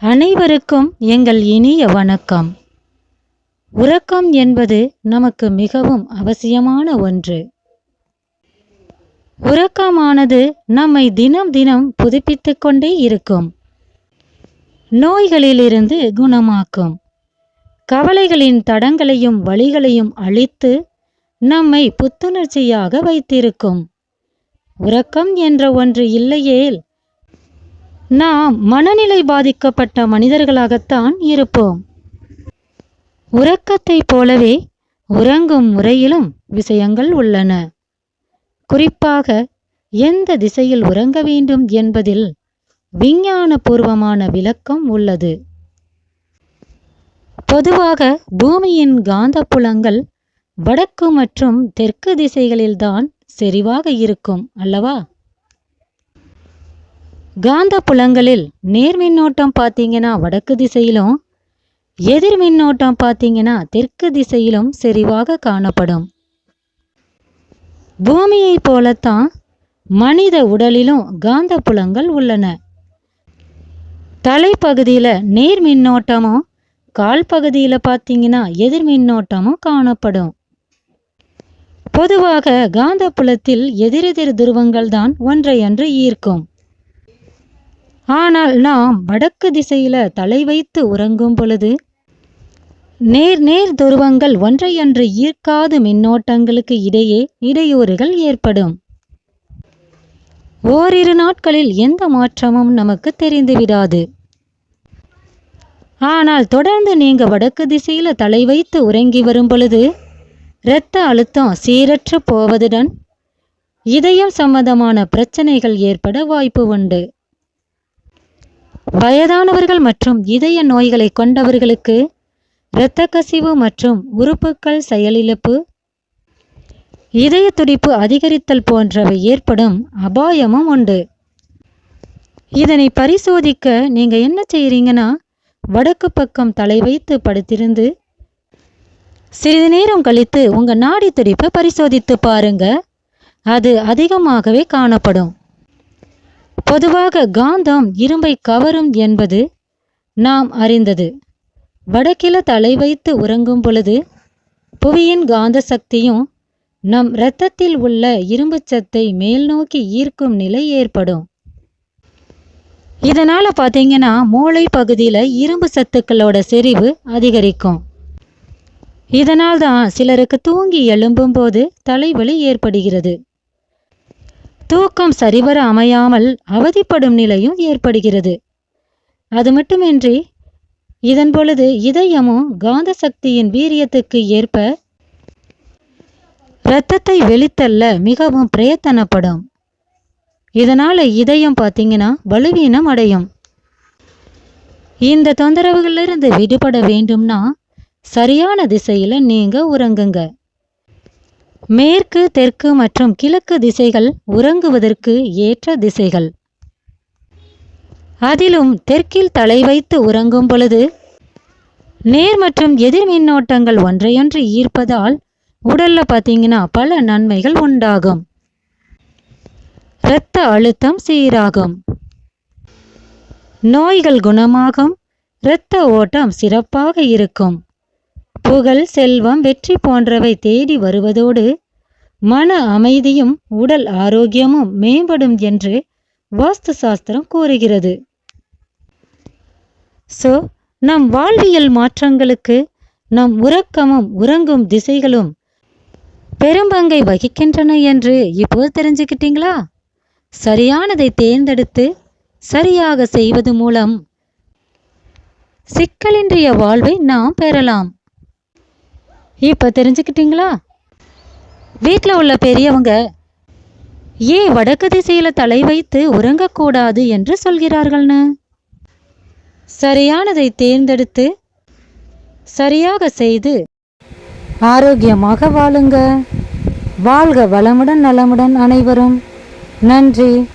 அனைவருக்கும் எங்கள் இனிய வணக்கம். உறக்கம் என்பது நமக்கு மிகவும் அவசியமான ஒன்று. உறக்கமானது நம்மை தினம் தினம் புதுப்பித்து கொண்டே இருக்கும். நோய்களிலிருந்து குணமாக்கும். கவலைகளின் தடங்களையும் வழிகளையும் அழித்து நம்மை புத்துணர்ச்சியாக வைத்திருக்கும். உறக்கம் என்ற ஒன்று இல்லையேல் நாம் மனநிலை பாதிக்கப்பட்ட மனிதர்களாகத்தான் இருப்போம். உறக்கத்தைப் போலவே உறங்கும் முறையிலும் விஷயங்கள் உள்ளன. குறிப்பாக எந்த திசையில் உறங்க வேண்டும் என்பதில் விஞ்ஞானபூர்வமான விளக்கம் உள்ளது. பொதுவாக பூமியின் காந்தப்புலங்கள் வடக்கு மற்றும் தெற்கு திசைகளில்தான் செறிவாக இருக்கும் அல்லவா? காந்த புலங்களில் நேர்மின்னோட்டம் பார்த்தீங்கன்னா வடக்கு திசையிலும் எதிர் மின்னோட்டம் பார்த்தீங்கன்னா தெற்கு திசையிலும் செறிவாக காணப்படும். பூமியைப் போலத்தான் மனித உடலிலும் காந்த புலங்கள் உள்ளன. தலைப்பகுதியில் நேர் மின்னோட்டமும் கால் பகுதியில் பார்த்தீங்கன்னா எதிர் மின்னோட்டமும் காணப்படும். பொதுவாக காந்தப்புலத்தில் எதிரெதிர் துருவங்கள் தான் ஒன்றையன்று ஈர்க்கும். ஆனால் நாம் வடக்கு திசையில தலை வைத்து உறங்கும் பொழுது நேர் நேர் துருவங்கள் ஒன்றையன்று ஈர்க்காத மின்னோட்டங்களுக்கு இடையே இடையூறுகள் ஏற்படும். ஓரிரு நாட்களில் எந்த மாற்றமும் நமக்கு தெரிந்துவிடாது ஆனால் தொடர்ந்து நீங்க வடக்கு திசையில தலை வைத்து உறங்கி வரும் பொழுது இரத்த அழுத்தம் சீரற்று போவதுடன் இதயம் சம்பந்தமான பிரச்சனைகள் ஏற்பட வாய்ப்பு உண்டு. வயதானவர்கள் மற்றும் இதய நோய்களை கொண்டவர்களுக்கு இரத்த கசிவு மற்றும் உறுப்புகள் செயலிழப்பு இதய துடிப்பு அதிகரித்தல் போன்றவை ஏற்படும் அபாயமும் உண்டு. இதனை பரிசோதிக்க நீங்கள் என்ன செய்கிறீங்கன்னா வடக்கு பக்கம் தலை வைத்து படுத்திருந்து சிறிது நேரம் கழித்து உங்கள் நாடி துடிப்பை பரிசோதித்து பாருங்க. அது அதிகமாகவே காணப்படும். பொதுவாக காந்தம் இரும்பை கவரும் என்பது நாம் அறிந்தது. வடக்கில தலை வைத்து உறங்கும் பொழுது புவியின் காந்த சக்தியும் நம் இரத்தத்தில் உள்ள இரும்பு சத்தை மேல் நோக்கி ஈர்க்கும் நிலை ஏற்படும். இதனால பார்த்தீங்கன்னா மூளை பகுதியில் இரும்பு சத்துக்களோட செறிவு அதிகரிக்கும். இதனால் தான் சிலருக்கு தூங்கி எழும்பும்போது தலைவலி ஏற்படுகிறது. தூக்கம் சரிவர அமையாமல் அவதிப்படும் நிலையும் ஏற்படுகிறது. அது மட்டுமின்றி இதன் பொழுது இதயமும் காந்த சக்தியின் வீரியத்துக்கு ஏற்ப இரத்தத்தை வெளித்தள்ள மிகவும் பிரயத்தனப்படும். இதனால இதயம் பார்த்தீங்கன்னா வலுவீனம் அடையும். இந்த தொந்தரவுகளிலிருந்து விடுபட வேண்டும்னா சரியான திசையில் நீங்கள் உறங்குங்க. மேற்கு தெற்கு மற்றும் கிழக்கு திசைகள் உறங்குவதற்கு ஏற்ற திசைகள். அதிலும் தெற்கில் தலை வைத்து உறங்கும் பொழுது நேர் மற்றும் எதிர் மின்னோட்டங்கள் ஒன்றையொன்று ஈர்ப்பதால் உடல்ல பார்த்தீங்கன்னா பல நன்மைகள் உண்டாகும். இரத்த அழுத்தம் சீராகும். நோய்கள் குணமாகும். இரத்த ஓட்டம் சிறப்பாக இருக்கும். புகழ் செல்வம் வெற்றி போன்றவை தேடி வருவதோடு மன அமைதியும் உடல் ஆரோக்கியமும் மேம்படும் என்று வாஸ்து சாஸ்திரம் கூறுகிறது. ஸோ நம் வாழ்வியல் மாற்றங்களுக்கு நம் உறக்கமும் உறங்கும் திசைகளும் பெரும்பங்கை வகிக்கின்றன என்று இப்போது தெரிஞ்சுக்கிட்டீங்களா? சரியானதை தேர்ந்தெடுத்து சரியாக செய்வது மூலம் சிக்கலின்றிய வாழ்வை நாம் பெறலாம். இப்போ தெரிஞ்சுக்கிட்டீங்களா? வீட்டில் உள்ள பெரியவங்க ஏன் வடக்கு திசையில் தலை வைத்து உறங்கக்கூடாது என்று சொல்கிறார்கள்னு. சரியானதை தேர்ந்தெடுத்து சரியாக செய்து ஆரோக்கியமாக வாழுங்க. வாழ்க வளமுடன் நலமுடன் அனைவரும். நன்றி.